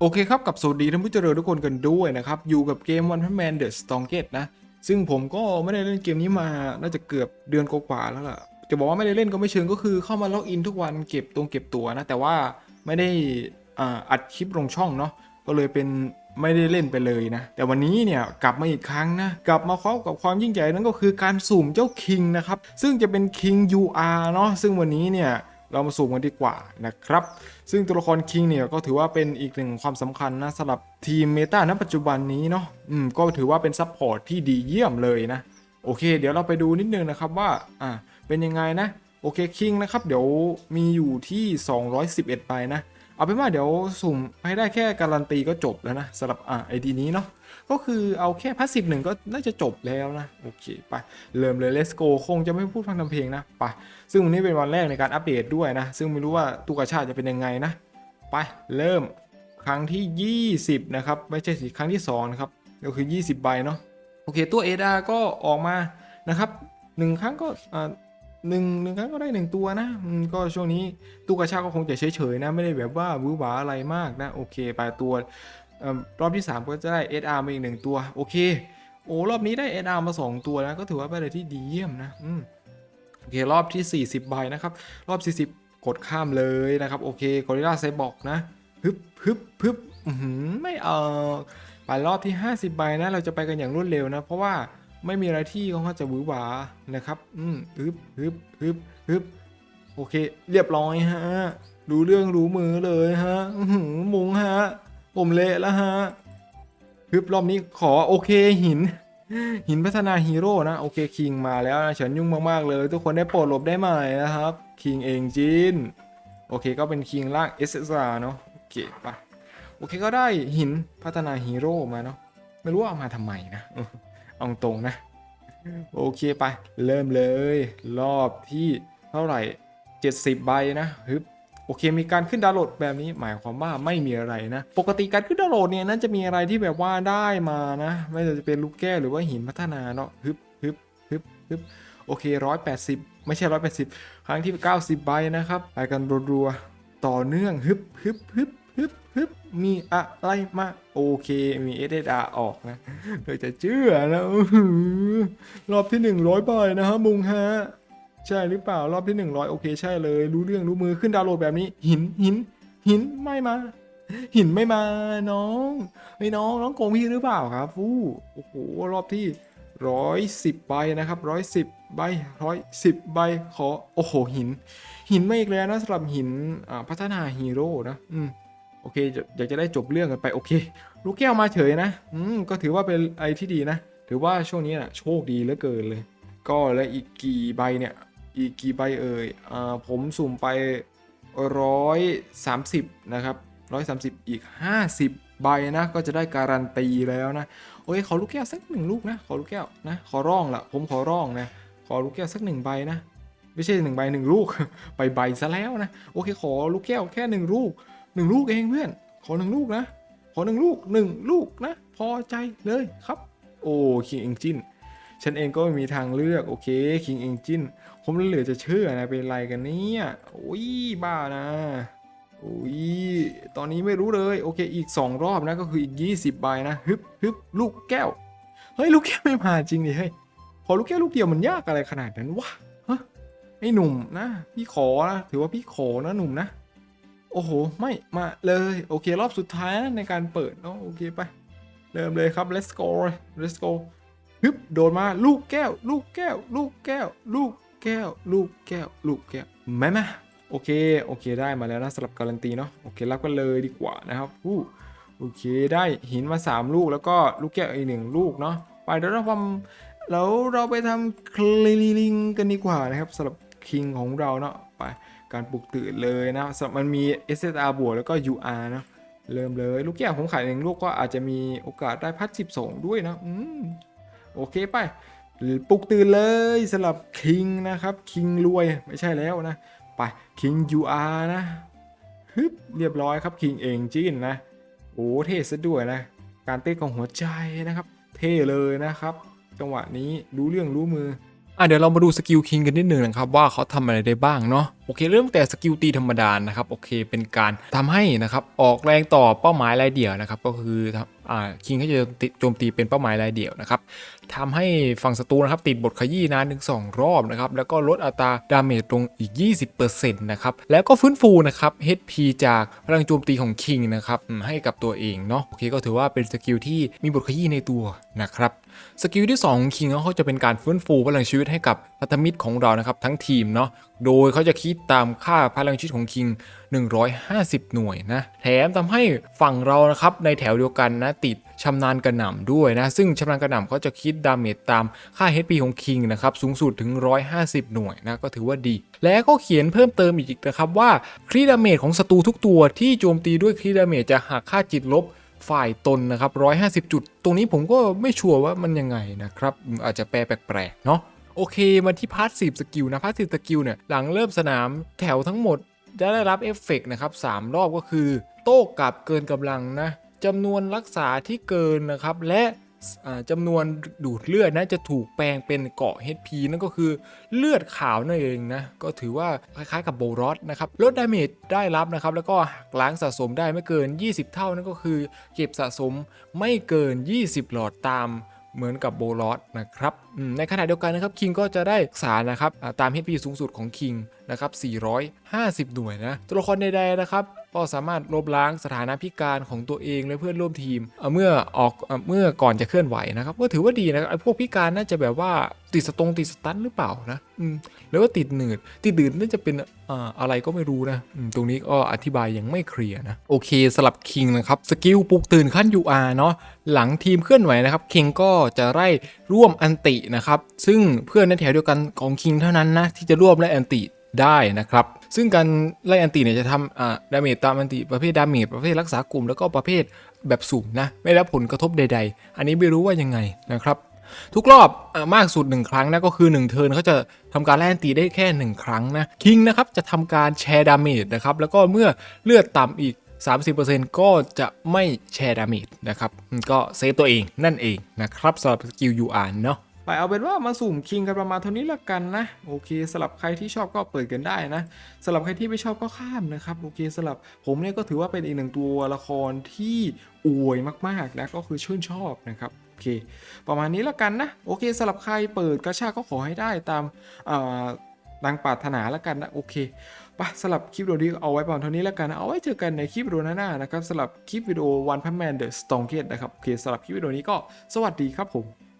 โอเคครับกับสวัสดีท่านผู้เจริญทุกคนกันด้วยนะครับ อยู่กับเกม One Punch Man The Strongest นะ ซึ่งผมก็ไม่ได้เล่นเกมนี้มาน่าจะเกือบเดือนกว่าแล้วล่ะ จะบอกว่าไม่ได้เล่นก็ไม่เชิงก็คือเข้ามาล็อกอินทุกวันเก็บตรงเก็บตัวนะ แต่ว่าไม่ได้อ,อัดคลิปลงช่องเนาะก็เลยเป็นไม่ได้เล่นไปเลยนะ แต่วันนี้เนี่ยกลับมาอีกครั้งนะ กลับมาพร้อมกับความยิ่งใหญ่นั่นก็คือการสุ่มเจ้าคิงนะครับซึ่งจะเป็นคิง UR เนาะซึ่งวันนี้เนี่ย เรามาสุ่มกันดีกว่านะครับ ซึ่งตัวละครคิงเนี่ยก็ถือว่าเป็นอีกหนึ่งความสำคัญนะสำหรับทีมเมตาณปัจจุบันนี้เนาะอืมก็ถือว่าเป็นซัพพอร์ตที่ดีเยี่ยมเลยนะ โอเค เดี๋ยวเราไปดูนิดนึงนะครับว่าอ่าเป็นยังไงนะ โอเคคิงนะครับ เดี๋ยวมีอยู่ที่ 211ไปนะ เอาเป็นว่าเดี๋ยวสุ่มให้ได้แค่การันตีก็จบแล้วนะสำหรับอ่าไอดีนี้เนาะก็คือเอาแค่พาสซีฟหนึ่งก็น่าจะจบแล้วนะ โอเค ไป เริ่มเลย let's go คงจะไม่พูดพังทำเพลงนะ ไป ซึ่งวันนี้เป็นวันแรกในการอัปเดตด้วยนะ ซึ่งไม่รู้ว่าตุกชาติจะเป็นยังไงนะ ไป เริ่มครั้งที่ 20 นะครับ ไม่ใช่สิครั้งที่2นะครับก็คือ 20 ใบเนาะโอเค ตัวเอดาก็ออกมานะครับหนึ่งครั้งก็อ่า หนึ่งหนึ่งครั้งก็ได้หนึ่งตัวนะก็ช่วงนี้ตุกาชาก็คงจะเฉยๆนะ ไม่ได้แบบว่าบื้อหวาอะไรมากนะ โอเคไปตัวอรอบที่ 3 ก็จะได้ SR มาอีกหนึ่งตัว โอเค โอ้รอบนี้ได้ SR มา 2 ตัวนะ ก็ถือว่าเป็นอะไรที่ดีเยี่ยมนะอืมโอเค รอบที่ 40ใบนะครับ รอบ 40 กดข้ามเลยนะครับ โอเคกอริลลาไซบอกนะฮึบฮึบฮึบไม่เออไปรอบที่ 50ใบนะ เราจะไปกันอย่างรวดเร็วนะ เพราะว่า ไม่มีอะไรที่เขาจะหวือหวานะครับ อืมฮึบฮึบฮึบฮึบโอเค เรียบร้อยฮะ รู้เรื่องรู้มือเลยฮะหือมุงฮะ ผมเละแล้วฮะฮึบรอบนี้ขอโอเคหิน หินพัฒนาฮีโร่นะ โอเคคิงมาแล้วนะฉันยุ่งมากๆเลย ทุกคนได้โปรดหลบได้ไหมนะครับ คิงเองจินโอเคก็เป็นคิงล่าง SSR เนาะโอเคไปโอเคก็ได้หินพัฒนาฮีโร่มาเนาะไม่รู้ว่าเอามาทำไมนะ เออเอาตรงนะ โอเคไป เริ่มเลย รอบที่เท่าไหร่ 70 ใบนะฮึบโอเค มีการขึ้นดาวน์โหลดแบบนี้หมายความว่าไม่มีอะไรนะ ปกติการขึ้นดาวน์โหลดเนี่ยน่าจะมีอะไรที่แบบว่าได้มานะ ไม่ว่าจะเป็นลูกแก้วหรือว่าหินพัฒนาเนาะฮึบฮึบฮึบฮึบโอเคร้อยแปดสิบไม่ใช่ร้อยแปดสิบครั้งที่เก้าสิบใบนะครับไปกันรัวๆต่อเนื่องฮึบฮึบฮึบ ฮึบฮึบมีอะไรมาโอเค มีเอเดอาออกนะเราจะเชื่อนะอื้อหือรอบที่หนึ่งร้อยใบนะฮะมุงฮะ ใช่หรือเปล่ารอบที่100โอเคใช่เลย รู้เรื่องรู้มือขึ้นดาวโหลดแบบนี้ หินหิน หินไม่มา หินไม่มาน้องไอ้น้องน้องโกงพี่หรือเปล่าครับฟู้โอ้โหรอบที่ร้อยสิบใบนะครับร้อยสิบใบร้อยสิบใบขอโอ้โหหิน หินไม่อีกแล้วนะสำหรับหินอ่าพัฒนาฮีโร่นะอืม โอเคอยากจะได้จบเรื่องกันไปโอเค ลูกแก้วมาเฉยนะอืมก็ถือว่าเป็นไอที่ดีนะ ถือว่าช่วงนี้นะโชคดีเหลือเกินเลย ก็และอีกกี่ใบเนี่ย อีกกี่ใบเอ่ยอ่าผมสุ่มไปร้อยสามสิบนะครับร้อยสามสิบอีกห้าสิบใบนะ ก็จะได้การันตีแล้วนะโอ้ยขอลูกแก้วสักหนึ่งลูกนะขอลูกแก้วนะขอร้องละผมขอร้องนะขอลูกแก้วสักหนึ่งใบนะ ไม่ใช่หนึ่งใบหนึ่งลูกไปใบซะแล้วนะโอเคขอลูกแก้วแค่หนึ่งลูก หนึ่งลูกเองเพื่อน ขอหนึ่งลูกนะ ขอหนึ่งลูกหนึ่งลูกนะ พอใจเลยครับ โอ้คิงเองจินฉันเองก็ไม่มีทางเลือก โอเค King Engine ผมเหลือจะเชื่อนะ เป็นไรกันเนี่ยโอ้ยบ้านะโอ้ยตอนนี้ไม่รู้เลย โอเค อีก 2 รอบนะ ก็คืออีก 20ใบนะ ฮึบฮึบลูกแก้ว เฮ้ย ลูกแก้วไม่มาจริงดิเฮ้ยพอลูกแก้วลูกเดียวมันยากอะไรขนาดนั้นวะ ฮะ ไอ้หนุ่มนะ พี่ขอนะ ถือว่าพี่ขอนะหนุ่มนะ โอ้โห ไม่มาเลยโอเค รอบสุดท้ายนะในการเปิดเนาะโอเคไป เริ่มเลยครับ let's go let's go ฮึบโดนมาลูกแก้ว ลูกแก้ว ลูกแก้ว ลูกแก้ว ลูกแก้ว ลูกแก้วแม่มาโอเค โอเคได้มาแล้วนะสำหรับการันตีเนาะโอเครับกันเลยดีกว่านะครับอู้โอเคได้หินมา 3 ลูกแล้วก็ลูกแก้วอีกหนึ่งลูกเนาะไปเดี๋ยวเราทำแล้วเราไปทำคลีลิงกันดีกว่านะครับสำหรับ คิงของเราเนาะไปการปลุกตื่นเลยนะมันมี SSR บวกแล้วก็ UR เนาะเริ่มเลยลูกแก้วผมขายหนึ่งลูกก็อาจจะมีโอกาสได้พัด12ด้วยนะอืมโอเคไปปลุกตื่นเลยสำหรับคิงนะครับคิงรวยไม่ใช่แล้วนะไปคิง UR นะฮึบเรียบร้อยครับคิงเองจินนะโอ้เท่ซะด้วยนะการเต้นของหัวใจนะครับ เท่เลยนะครับ จังหวะนี้รู้เรื่องรู้มือ อะเดี๋ยวเรามาดูสกิลคิงกันนิดหนึ่งนะครับว่าเขาทำอะไรได้บ้างเนาะ โอเคเริ่มตั้งแต่สกิลตีธรรมดานะครับโอเคเป็นการทำให้นะครับออกแรงต่อเป้าหมายรายเดี่ยวนะครับก็คือทำอ่าคิงเขาจะโจมตีเป็นเป้าหมายรายเดี่ยวนะครับทำให้ฝั่งศัตรูนะครับติดบทขยี้นานถึง2รอบนะครับแล้วก็ลดอัตราดาเมจลงอีก 20%นะครับแล้วก็ฟื้นฟูนะครับ HP จากพลังโจมตีของคิงนะครับให้กับตัวเองเนาะโอเคก็ถือว่าเป็นสกิลที่มีบทขยี้ในตัวนะครับสกิลที่2ของคิงเขาจะเป็นการฟื้นฟูพลังชีวิตให้กับพันธมิตรของเรานะครับทั้งทีมเนาะโดยเขาจะคิดตามค่าพลังชีวิตของคิง 150 หน่วยนะ แถมทำให้ฝั่งเรานะครับในแถวเดียวกันนะติดชำนาญกระหน่ำด้วยนะ ซึ่งชำนาญกระหน่ำเขาจะคิดดาเมจตามค่า HP ของคิงนะครับ สูงสุดถึง 150 หน่วยนะ ก็ถือว่าดี และก็เขียนเพิ่มเติมอีกนะครับว่าครีดาเมจของศัตรูทุกตัวที่โจมตีด้วยครีดาเมจจะหักค่าจิตลบฝ่ายตนนะครับ150 จุด ตรงนี้ผมก็ไม่ชัวร์ว่ามันยังไงนะครับ อาจจะแปลแปลกๆเนาะ โอเคมาที่พาร์ทสิสกิลนะพาร์ทสิสกิลเนี่ยหลังเริ่มสนามแถวทั้งหมดจะได้รับเอฟเฟกต์นะครับ3รอบก็คือ โต้กลับเกินกำลังนะจำนวนรักษาที่เกินนะครับและจำนวนดูดเลือดนะจะถูกแปลงเป็นเกาะ HP นั่นก็คือเลือดขาวนั่นเองนะ ก็ถือว่าคล้ายๆกับโบรอสนะครับ ลดดาเมจได้รับนะครับ แล้วก็หักล้างสะสมได้ไม่เกิน 20 เท่านั่นก็คือ เก็บสะสมไม่เกิน 20 หลอดตาม เหมือนกับโบลอสนะครับในขณะเดียวกันนะครับคิงก็จะได้สารนะครับอ่าตาม HP สูงสุดของคิงนะครับ450 หน่วยนะตัวละครใดๆนะครับ ก็สามารถลบล้างสถานะพิการของตัวเองและเพื่อนร่วมทีมเเมื่อออกเอเมื่อก่อนจะเคลื่อนไหวนะครับก็ถือว่าดีนะครับไอ้พวกพิการน่าจะแบบว่าติดสตรงติดสตันหรือเปล่านะอืมหรือว่าติดหนืดติดหนืดน่าจะเป็นออะไรก็ไม่รู้นะตรงนี้ก็อธิบายยังไม่เคลียร์นะโอเคสลับคิงนะครับสกิลปลุกตื่นขั้น UR เนาะหลังทีมเคลื่อนไหวนะครับคิงก็จะไล่ร่วมอันตินะครับซึ่งเพื่อนในแถวเดียวกันของคิงเท่านั้นนะที่จะร่วมไล่อันติ ได้นะครับ ซึ่งการไล่อันติเนี่ยจะทำอ่าดาเมจตามอันติประเภทดาเมจประเภทรักษากลุ่มแล้วก็ประเภทแบบสุ่มนะไม่ได้รับผลกระทบใด ๆ อันนี้ไม่รู้ว่ายังไงนะครับทุกรอบอมากสุด 1 ครั้งนะก็คือ 1 เทิร์นเขาจะทำการแล่นตีได้แค่ 1 ครั้งนะคิงนะครับจะทำการแชร์ดาเมจนะครับแล้วก็เมื่อเลือดต่ำอีก 30%ก็จะไม่แชร์ดาเมจนะครับก็เซฟตัวเองนั่นเองนะครับสำหรับสกิล UR เนาะ ไปเอาเป็นว่ามาสุ่มคิงกันประมาณเท่านี้ละกันนะ โอเคสำหรับใครที่ชอบก็เปิดกันได้นะสำหรับใครที่ไม่ชอบก็ข้ามนะครับโอเคสำหรับผมเนี่ยก็ถือว่าเป็นอีกหนึ่งตัวละครที่อวยมากๆนะก็คือชื่นชอบนะครับโอเค ประมาณนี้ละกันนะ โอเคสำหรับใครเปิดกระชาก็ขอให้ได้ตามดังปรารถนาละกันนะโอเคไปสำหรับคลิปวิดีโอนี้เอาไว้ประมาณเท่านี้และกันเอาไว้เจอกันในคลิปวิดีโอหน้าๆนะครับสำหรับคลิปวิดีโอ One Punch Man The Strongest นะครับโอเคสำหรับคลิปวิดีโอนี้ก็สวัสดีครับผม